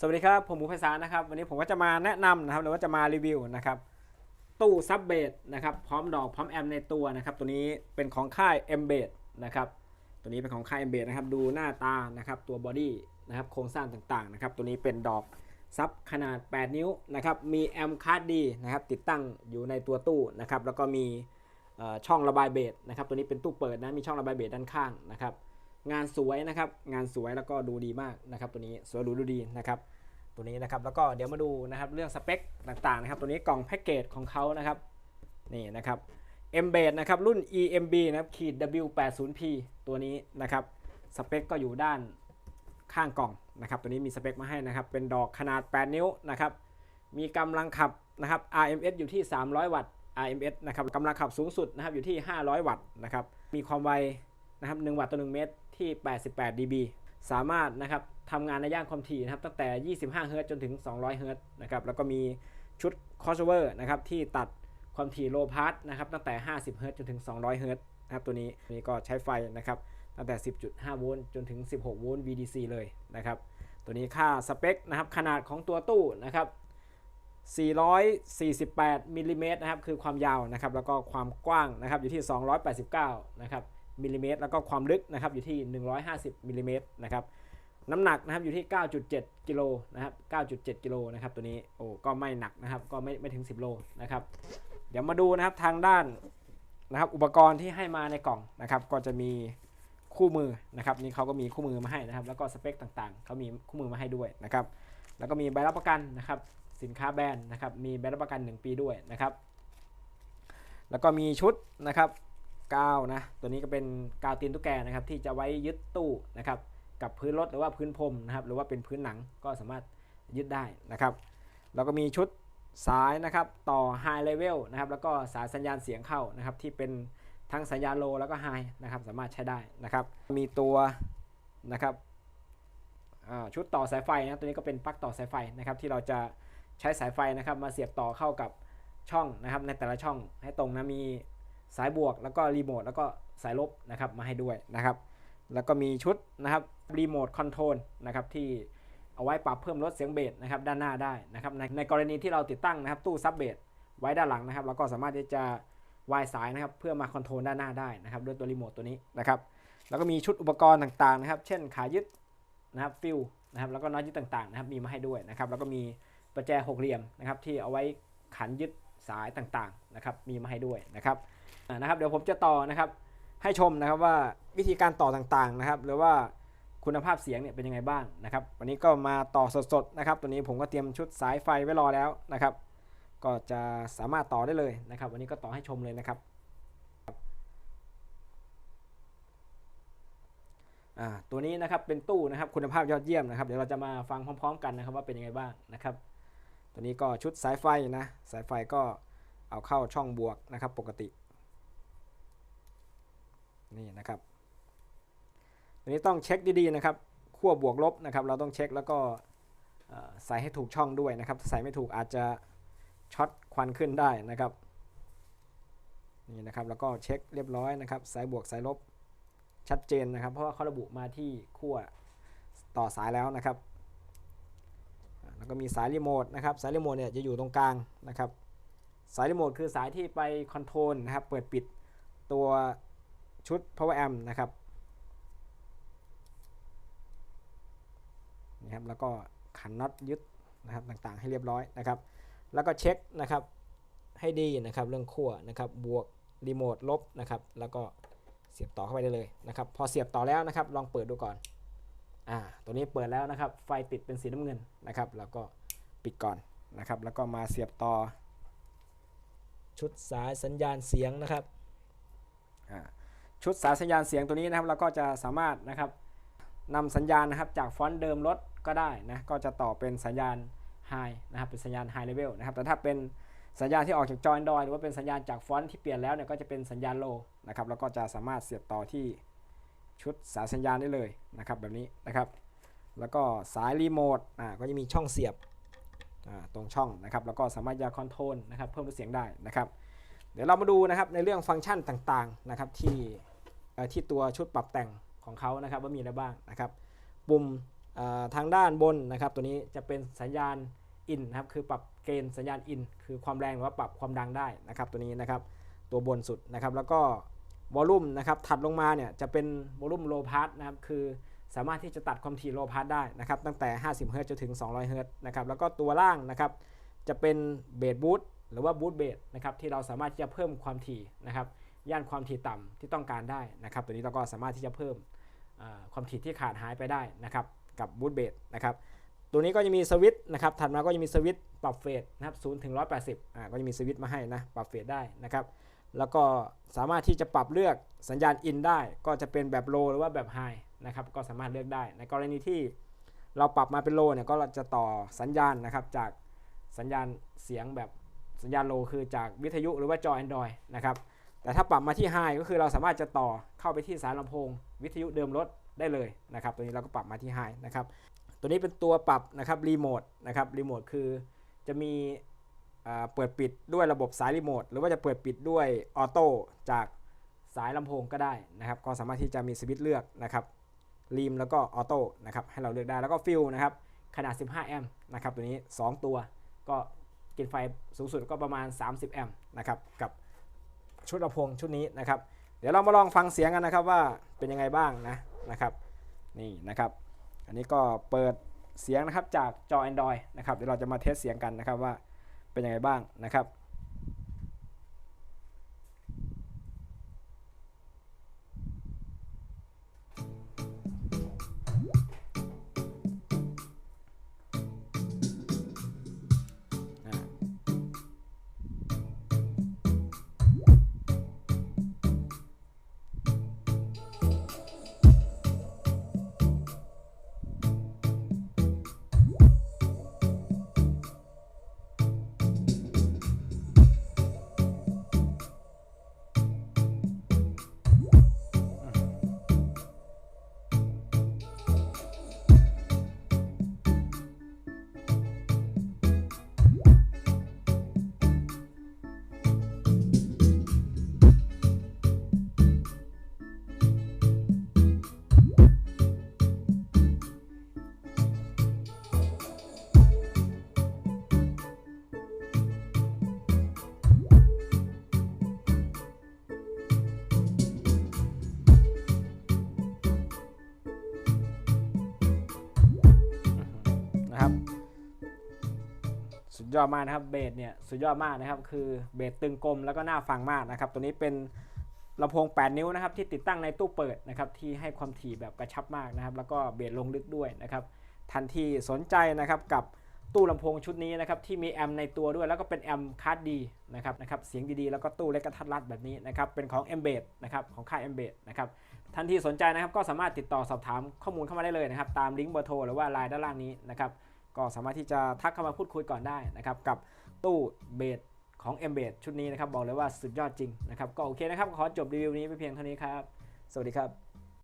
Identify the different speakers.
Speaker 1: สวัสดีครับ ผมหมูไพศาลนะครับ วันนี้ผมก็จะมาแนะนำนะครับหรือว่าจะมารีวิวนะครับตู้ซับเบสนะครับพร้อมดอกพร้อมแอมในตัวนะครับตัวนี้เป็นของค่าย m b a d นะครับตัวนี้เป็นของค่าย m b a d นะครับดูหน้าตานะครับตัวบอดี้นะครับโครงสร้างต่างๆนะครับตัวนี้เป็นดอกซับขนาด 8 นิ้วนะครับมีแอมคาร์ดดีนะครับติดตั้งอยู่ในตัวตู้นะครับแล้วก็มีช่องระบายเบสนะครับตัวนี้เป็นตู้เปิดนะมีช่องระบายเบสด้านข้างนะครับ งานสวยนะครับ งานสวยแล้วก็ดูดีมากนะครับ ตัวนี้สวยหรูดูดีนะครับ ตัวนี้นะครับแล้วก็เดี๋ยวมาดูนะครับเรื่องสเปคต่างๆนะครับ ตัวนี้กล่องแพ็กเกจของเขานะครับนี่นะครับ m b a d นะครับรุ่น EMB นะครับขีด W80P ตัวนี้นะครับสเปคก็อยู่ด้านข้างกล่องนะครับ ตัวนี้มีสเปคมาให้นะครับ เป็นดอกขนาด 8 นิ้วนะครับ มีกำลังขับนะครับ RMS อยู่ที่ 300 วัตต์ RMS นะครับกำลังขับสูงสุดนะครับอยู่ที่ 500 วัตต์นะครับ มีความไวนะครับ 1 วัตต์ต่อ 1 เมตร ที่ 88 dB สามารถนะครับทำงานในย่านความถี่นะครับตั้งแต่ 25เฮิรตซ์จนถึง 200เฮิรตซ์นะครับแล้วก็มีชุด crossover นะครับที่ตัดความถี่ low pass นะครับตั้งแต่ 50เฮิรตซ์จนถึง 200เฮิรตซ์นะครับตัวนี้นี้ก็ใช้ไฟนะครับตั้งแต่ 10.5 โวลต์จนถึง 16 โวลต์ VDC เลยนะครับตัวนี้ค่าสเปคนะครับขนาดของตัวตู้นะครับ448มิลลิเมตรนะครับคือความยาวนะครับแล้วก็ความกว้างนะครับอยู่ที่ 289 นะครับ มิลลิเมตรแล้วก็ความลึกนะครับอยู่ที่ 150มิลลิเมตรนะครับน้ำหนักนะครับอยู่ที่ 9.7 กิโลนะครับ 9.7 กิโลนะครับตัวนี้โอ้ก็ไม่หนักนะครับก็ไม่ไม่ถึง 10 โลนะครับเดี๋ยวมาดูนะครับทางด้านนะครับอุปกรณ์ที่ให้มาในกล่องนะครับ ก็จะมีคู่มือนะครับนี่เขาก็มีคู่มือมาให้นะครับ แล้วก็สเปคต่างๆเขามีคู่มือมาให้ด้วยนะครับ แล้วก็มีใบรับประกันนะครับ สินค้าแบรนด์นะครับ มีใบรับประกัน 1 ปีด้วยนะครับ แล้วก็มีชุดนะครับ กาวนะตัวนี้ก็เป็นกาวตีนตุ๊กแกนะครับที่จะไว้ยึดตู้นะครับกับพื้นรถหรือว่าพื้นพรมนะครับหรือว่าเป็นพื้นหนังก็สามารถยึดได้นะครับแล้วก็มีชุดสายนะครับต่อ High Level นะครับแล้วก็สายสัญญาณเสียงเข้านะครับที่เป็นทั้งสัญญาณโลแล้วก็ High นะครับสามารถใช้ได้นะครับมีตัวนะครับชุดต่อสายไฟนะตัวนี้ก็เป็นปลั๊กต่อสายไฟนะครับที่เราจะใช้สายไฟนะครับมาเสียบต่อเข้ากับช่องนะครับในแต่ละช่องให้ตรงนะมี สายบวกแล้วก็รีโมทแล้วก็สายลบนะครับมาให้ด้วยนะครับ แล้วก็มีชุดนะครับรีโมทคอนโทรลนะครับที่เอาไว้ปรับเพิ่มลดเสียงเบสนะครับด้านหน้าได้นะครับในในกรณีที่เราติดตั้งนะครับตู้ซับเบสไว้ด้านหลังนะครับเราก็สามารถที่จะวายสายนะครับเพื่อมาคอนโทรลด้านหน้าได้นะครับด้วยตัวรีโมทตัวนี้นะครับแล้วก็มีชุดอุปกรณ์ต่างๆนะครับ เช่นขายึดนะครับฟิลนะครับแล้วก็น็อตยึดต่างๆนะครับมีมาให้ด้วยนะครับแล้วก็มีประแจหกเหลี่ยมนะครับที่เอาไว้ขันยึดสายต่างๆนะครับมีมาให้ด้วยนะครับ นะครับเดี๋ยวผมจะต่อนะครับให้ชมนะครับว่าวิธีการต่อต่างๆนะครับ หรือว่าคุณภาพเสียงเนี่ยเป็นยังไงบ้างนะครับ วันนี้ก็มาต่อสดๆนะครับตัวนี้ผมก็เตรียมชุดสายไฟไว้รอแล้วนะครับ ก็จะสามารถต่อได้เลยนะครับ วันนี้ก็ต่อให้ชมเลยนะครับตัวนี้นะครับเป็นตู้นะครับคุณภาพยอดเยี่ยมนะครับ เดี๋ยวเราจะมาฟังพร้อม ๆ กันนะครับว่าเป็นยังไงบ้างนะครับ ตัวนี้ก็ชุดสายไฟนะสายไฟก็เอาเข้าช่องบวกนะครับ ปกติ นี่นะครับตัวนี้ต้องเช็คดีๆนะครับขั้วบวกลบนะครับ เราต้องเช็คแล้วก็ใส่ให้ถูกช่องด้วยนะครับถ้าใส่ไม่ถูกอาจจะช็อตควันขึ้นได้นะครับนี่นะครับแล้วก็เช็คเรียบร้อยนะครับสายบวกสายลบชัดเจนนะครับ เพราะว่าเขาระบุมาที่ขั้วต่อสายแล้วนะครับ แล้วก็มีสายรีโมทนะครับสายรีโมทเนี่ยจะอยู่ตรงกลางนะครับ สายรีโมทคือสายที่ไปคอนโทรลนะครับเปิดปิดตัว ชุด power amp นะครับนี่ครับ แล้วก็ขันน็อตยึดนะครับต่างๆ ให้เรียบร้อยนะครับ แล้วก็เช็คนะครับให้ดีนะครับเรื่องขั้วนะครับบวกรีโมทลบนะครับ แล้วก็เสียบต่อเข้าไปได้เลยนะครับ พอเสียบต่อแล้วนะครับ ลองเปิดดูก่อนอ่าตัวนี้เปิดแล้วนะครับ ไฟติดเป็นสีน้ำเงินนะครับ แล้วก็ปิดก่อนนะครับ แล้วก็มาเสียบต่อ ชุดสายสัญญาณเสียงนะครับอ่า ชุดสายสัญญาณเสียงตัวนี้นะครับเราก็จะสามารถนะครับนำสัญญาณนะครับจากฟอนต์เดิมรถก็ได้นะก็จะต่อเป็นสัญญาณ High นะครับเป็นสัญญาณ High Level นะครับแต่ถ้าเป็นสัญญาณที่ออกจากจอ Android หรือว่าเป็นสัญญาณจากฟอนต์ที่เปลี่ยนแล้วเนี่ยก็จะเป็นสัญญาณ Low นะครับแล้วก็จะสามารถเสียบต่อที่ชุดสายสัญญาณได้เลยนะครับแบบนี้นะครับแล้วก็สายรีโมทอ่าก็จะมีช่องเสียบอ่าตรงช่องนะครับแล้วก็สามารถจะคอนโทรลนะครับเพิ่มลดเสียงได้นะครับ เดี๋ยวเรามาดูนะครับในเรื่องฟังก์ชันต่างๆนะครับที่ ที่ตัวชุดปรับแต่งของเขานะครับว่ามีอะไรบ้างนะครับ ปุ่มทางด้านบนนะครับ ตัวนี้จะเป็นสัญญาณอินนะครับคือปรับเกณฑ์สัญญาณอินคือความแรงหรือว่าปรับความดังได้นะครับตัวนี้นะครับตัวบนสุดนะครับแล้วก็วอลลุ่มนะครับถัดลงมาเนี่ยจะเป็นวอลลุ่มโลพาสนะครับคือสามารถที่จะตัดความถี่โลพาสได้นะครับตั้งแต่ 50เฮิรต์จนถึง 200เฮิรต์นะครับแล้วก็ตัวล่างนะครับจะเป็นเบสบูทหรือว่าบูทเบสนะครับที่เราสามารถที่จะเพิ่มความถี่นะครับ ย่านความถี่ต่ำที่ต้องการได้นะครับ ตัวนี้เราก็สามารถที่จะเพิ่มความถี่ที่ขาดหายไปได้นะครับกับบูทเบสนะครับตัวนี้ก็จะมีสวิตช์นะครับถัดมาก็จะมีสวิตช์ปรับเฟสนะครับ0ถึง180อ่าก็จะมีสวิตช์มาให้นะปรับเฟสได้นะครับแล้วก็สามารถที่จะปรับเลือกสัญญาณอินได้ ก็จะเป็นแบบโลหรือว่าแบบไฮนะครับก็สามารถเลือกได้ ในกรณีที่เราปรับมาเป็นโลเนี่ยก็จะต่อสัญญาณนะครับจากสัญญาณเสียงแบบสัญญาณโลคือจากวิทยุหรือว่าจอ Android นะครับ แต่ถ้าปรับมาที่ High ก็คือเราสามารถจะต่อเข้าไปที่สายลำโพง วิทยุเดิมรถได้เลยนะครับ ตัวนี้เราก็ปรับมาที่ High นะครับ ตัวนี้เป็นตัวปรับนะครับรีโมทนะครับรีโมทคือจะมีเปิดปิดด้วยระบบสายรีโมทหรือว่าจะเปิดปิดด้วยออโต้จากสายลำโพงก็ได้นะครับ ก็สามารถที่จะมีสวิตช์เลือกนะครับรีมแล้วก็ออโต้นะครับให้เราเลือกได้แล้วก็ฟิลนะครับขนาด 15 แอมป์นะครับตัวนี้ 2 ตัวก็กินไฟสูงสุดก็ประมาณ 30 แอมป์นะครับกับ ชุดลำโพงชุดนี้นะครับ เดี๋ยวเรามาลองฟังเสียงกันนะครับว่าเป็นยังไงบ้างนะนะครับ นี่นะครับ อันนี้ก็เปิดเสียงนะครับจากจอ Android นะครับเดี๋ยวเราจะมาเทสเสียงกันนะครับว่าเป็นยังไงบ้างนะครับ ยอดมากนะครับเบสเนี่ยสุดยอดมากนะครับ คือเบสตึงกลมแล้วก็น่าฟังมากนะครับ ตัวนี้เป็นลำโพง 8 นิ้วนะครับที่ติดตั้งในตู้เปิดนะครับที่ให้ความถี่แบบกระชับมากนะครับ แล้วก็เบสลงลึกด้วยนะครับทันทีสนใจนะครับกับตู้ลำโพงชุดนี้นะครับที่มีแอมในตัวด้วยแล้วก็เป็นแอมคาร์ดดีนะครับนะครับเสียงดีๆ แล้วก็ตู้เล็กกระทัดรัดแบบนี้นะครับเป็นของ m b a d นะครับของค่าย m b a d นะครับทันทีสนใจนะครับก็สามารถติดต่อสอบถามข้อมูลเข้ามาได้เลยนะครับตามลิงก์เบอร์โทรหรือว่าไลน์ด้านล่างนี้นะครับ ก็สามารถที่จะทักเข้ามาพูดคุยก่อนได้นะครับกับตู้เบสของ m b e d ชุดนี้นะครับบอกเลยว่าสุดยอดจริงนะครับก็โอเคนะครับขอจบรีวิวนี้ไปเพียงเท่านี้ครับ สวัสดีครับ